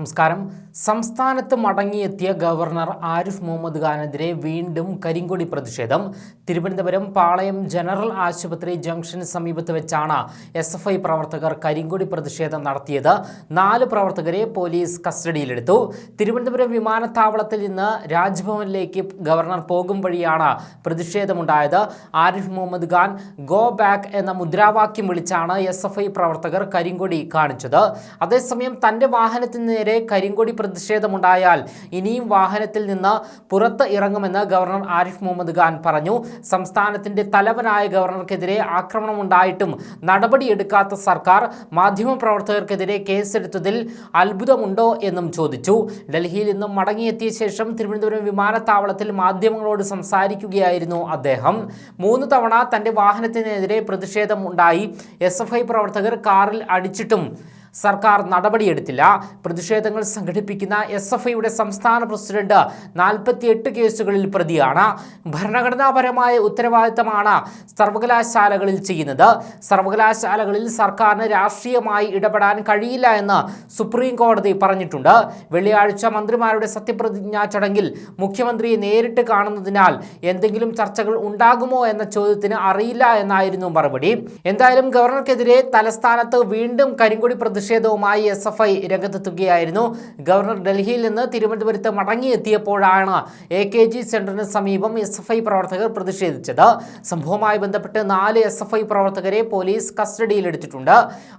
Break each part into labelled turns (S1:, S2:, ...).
S1: നമസ്കാരം സംസ്ഥാനത്ത് മടങ്ങിയെത്തിയ ഗവർണർ ആരിഫ് മുഹമ്മദ് ഖാനെതിരെ വീണ്ടും കരിങ്കൊടി പ്രതിഷേധം തിരുവനന്തപുരം പാളയം ജനറൽ ആശുപത്രി ജംഗ്ഷന് സമീപത്ത് വെച്ചാണ് എസ് എഫ് ഐ പ്രവർത്തകർ കരിങ്കൊടി പ്രതിഷേധം നടത്തിയത് നാല് പ്രവർത്തകരെ പോലീസ് കസ്റ്റഡിയിലെടുത്തു തിരുവനന്തപുരം വിമാനത്താവളത്തിൽ നിന്ന് രാജ്ഭവനിലേക്ക് ഗവർണർ പോകും വഴിയാണ് പ്രതിഷേധമുണ്ടായത് ആരിഫ് മുഹമ്മദ് ഖാൻ ഗോ ബാക്ക് എന്ന മുദ്രാവാക്യം വിളിച്ചാണ് എസ് പ്രവർത്തകർ കരിങ്കൊടി കാണിച്ചത് അതേസമയം തൻ്റെ വാഹനത്തിന് നേരെ കരിങ്കൊടി പ്രതിഷേധമുണ്ടായാൽ ഇനിയും വാഹനത്തിൽ നിന്ന് പുറത്ത് ഇറങ്ങുമെന്ന് ഗവർണർ ആരിഫ് മുഹമ്മദ് ഖാൻ പറഞ്ഞു സംസ്ഥാനത്തിന്റെ തലവനായ ഗവർണർക്കെതിരെ ആക്രമണമുണ്ടായിട്ടും നടപടിയെടുക്കാത്ത സർക്കാർ മാധ്യമപ്രവർത്തകർക്കെതിരെ കേസെടുത്തതിൽ അത്ഭുതമുണ്ടോ എന്നും ചോദിച്ചു ഡൽഹിയിൽ നിന്നും മടങ്ങിയെത്തിയ ശേഷം തിരുവനന്തപുരം വിമാനത്താവളത്തിൽ മാധ്യമങ്ങളോട് സംസാരിക്കുകയായിരുന്നു അദ്ദേഹം മൂന്ന് തവണ തന്റെ വാഹനത്തിനെതിരെ പ്രതിഷേധം ഉണ്ടായി എസ് പ്രവർത്തകർ കാറിൽ അടിച്ചിട്ടും സർക്കാർ നടപടിയെടുത്തില്ല പ്രതിഷേധങ്ങൾ സംഘടിപ്പിക്കുന്ന എസ് എഫ് ഐയുടെ സംസ്ഥാന പ്രസിഡന്റ് നാൽപ്പത്തിയെട്ട് കേസുകളിൽ പ്രതിയാണ് ഭരണഘടനാപരമായ ഉത്തരവാദിത്തമാണ് സർവകലാശാലകളിൽ ചെയ്യുന്നത് സർവകലാശാലകളിൽ സർക്കാരിന് രാഷ്ട്രീയമായി ഇടപെടാൻ കഴിയില്ല എന്ന് സുപ്രീം കോടതി പറഞ്ഞിട്ടുണ്ട് വെള്ളിയാഴ്ച മന്ത്രിമാരുടെ സത്യപ്രതിജ്ഞാ ചടങ്ങിൽ മുഖ്യമന്ത്രിയെ നേരിട്ട് കാണുന്നതിനാൽ എന്തെങ്കിലും ചർച്ചകൾ ഉണ്ടാകുമോ എന്ന ചോദ്യത്തിന് അറിയില്ല എന്നായിരുന്നു മറുപടി എന്തായാലും ഗവർണർക്കെതിരെ തലസ്ഥാനത്ത് വീണ്ടും കരിങ്കൊടി പ്രതിഷേധവുമായി എസ് എഫ് ഐ രംഗത്തെത്തുകയായിരുന്നു ഗവർണർ ഡൽഹിയിൽ നിന്ന് തിരുവനന്തപുരത്ത് മടങ്ങിയെത്തിയപ്പോഴാണ് എ കെ ജി സെന്ററിന് സമീപം എസ് എഫ് ഐ പ്രവർത്തകർ പ്രതിഷേധിച്ചത് സംഭവവുമായി ബന്ധപ്പെട്ട് നാല് എസ് എഫ് ഐ പ്രവർത്തകരെ പോലീസ് കസ്റ്റഡിയിലെടുത്തിട്ടുണ്ട്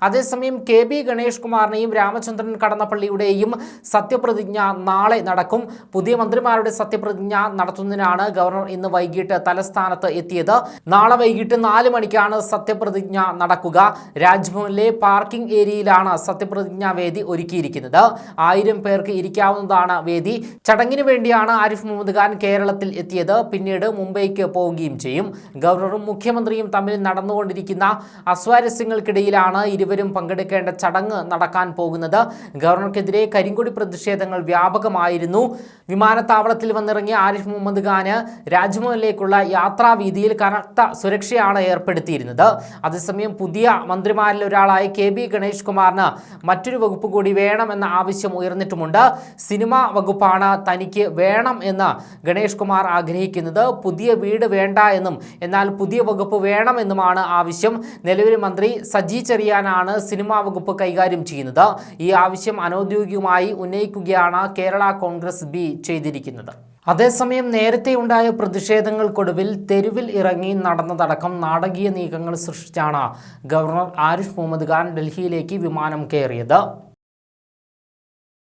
S1: അതേസമയം കെ ബി ഗണേഷ് കുമാറിനെയും രാമചന്ദ്രൻ കടന്നപ്പള്ളിയുടെയും സത്യപ്രതിജ്ഞ നാളെ നടക്കും പുതിയ മന്ത്രിമാരുടെ സത്യപ്രതിജ്ഞ നടത്തുന്നതിനാണ് ഗവർണർ ഇന്ന് വൈകിട്ട് തലസ്ഥാനത്ത് എത്തിയത് നാളെ വൈകിട്ട് നാല് മണിക്കാണ് സത്യപ്രതിജ്ഞ നടക്കുക രാജ്ഭവനിലെ പാർക്കിംഗ് ഏരിയയിലാണ് സത്യപ്രതിജ്ഞാ വേദി ഒരുക്കിയിരിക്കുന്നത് ആയിരം പേർക്ക് ഇരിക്കാവുന്നതാണ് വേദി ചടങ്ങിന് വേണ്ടിയാണ് ആരിഫ് മുഹമ്മദ് ഖാൻ കേരളത്തിൽ എത്തിയത് പിന്നീട് മുംബൈക്ക് പോവുകയും ചെയ്യും ഗവർണറും മുഖ്യമന്ത്രിയും തമ്മിൽ നടന്നുകൊണ്ടിരിക്കുന്ന അസ്വാരസ്യങ്ങൾക്കിടയിലാണ് ഇരുവരും പങ്കെടുക്കേണ്ട ചടങ്ങ് നടക്കാൻ പോകുന്നത് ഗവർണർക്കെതിരെ കരിങ്കൊടി പ്രതിഷേധങ്ങൾ വ്യാപകമായിരുന്നു വിമാനത്താവളത്തിൽ വന്നിറങ്ങിയ ആരിഫ് മുഹമ്മദ് ഖാന് രാജ്ഭവനിലേക്കുള്ള യാത്രാവീതിയിൽ കനത്ത സുരക്ഷയാണ് ഏർപ്പെടുത്തിയിരുന്നത് അതേസമയം പുതിയ മന്ത്രിമാരിൽ ഒരാളായ കെ ബി ഗണേഷ് കുമാറിന് മറ്റൊരു വകുപ്പ് കൂടി വേണമെന്ന ആവശ്യം ഉയർന്നിട്ടുമുണ്ട് സിനിമാ വകുപ്പാണ് തനിക്ക് വേണം എന്ന് ഗണേഷ് കുമാർ ആഗ്രഹിക്കുന്നത് പുതിയ വീട് വേണ്ട എന്നും എന്നാൽ പുതിയ വകുപ്പ് വേണമെന്നുമാണ് ആവശ്യം നിലവിൽ മന്ത്രി സജി ചെറിയാനാണ് സിനിമാ വകുപ്പ് കൈകാര്യം ചെയ്യുന്നത് ഈ ആവശ്യം അനൗദ്യോഗികമായി ഉന്നയിക്കുകയാണ് കേരള കോൺഗ്രസ് ബി ചെയ്തിരിക്കുന്നത് അതേസമയം നേരത്തെ ഉണ്ടായ പ്രതിഷേധങ്ങൾക്കൊടുവിൽ തെരുവിൽ ഇറങ്ങി നടന്നതടക്കം നാടകീയ നീക്കങ്ങൾ സൃഷ്ടിച്ചാണ് ഗവർണർ ആരിഫ് മുഹമ്മദ് ഖാൻ ഡൽഹിയിലേക്ക് വിമാനം കയറിയത്